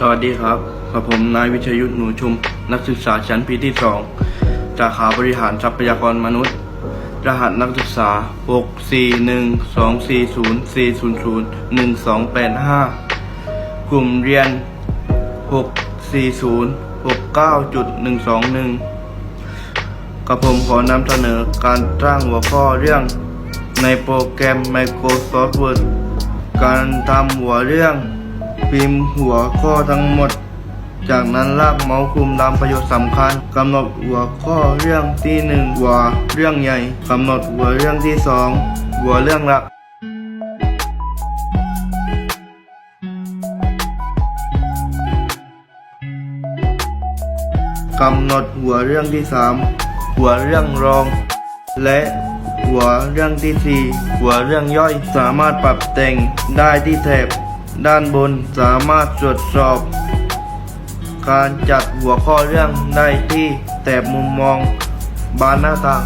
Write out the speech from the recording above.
สวัสดีครับกับผมนายวิชยุทธหนูชุม นักศึกษาชั้นปีที่สองจากขาบริหารทรัพยากรมนุษย์ รหัสนักศึกษา 6 4 1 2 4 0 4 0 0 1 2 8 5 กลุ่มเรียน 64069.121 กับผมขอนำเสนอการสร้างหัวข้อเรื่องในโปรแกรม Microsoft Word การทำหัวเรื่อง พิมพ์หัวข้อทั้งหมด จากนั้นลากเมาส์คลุมตามประโยชน์สำคัญกำหนดหัวข้อเรื่องที่หนึ่งหัวเรื่องใหญ่กำหนดหัวเรื่องที่สองหัวเรื่องหลักกำหนดหัวเรื่องที่สามหัวเรื่องรอง และหัวเรื่องที่สี่หัวเรื่องย่อยสามารถปรับแต่งได้ที่แถบ ด้านบนสามารถตรวจสอบ การจัดหัวข้อเรื่องได้ที่แถบมุมมองบานหน้าต่าง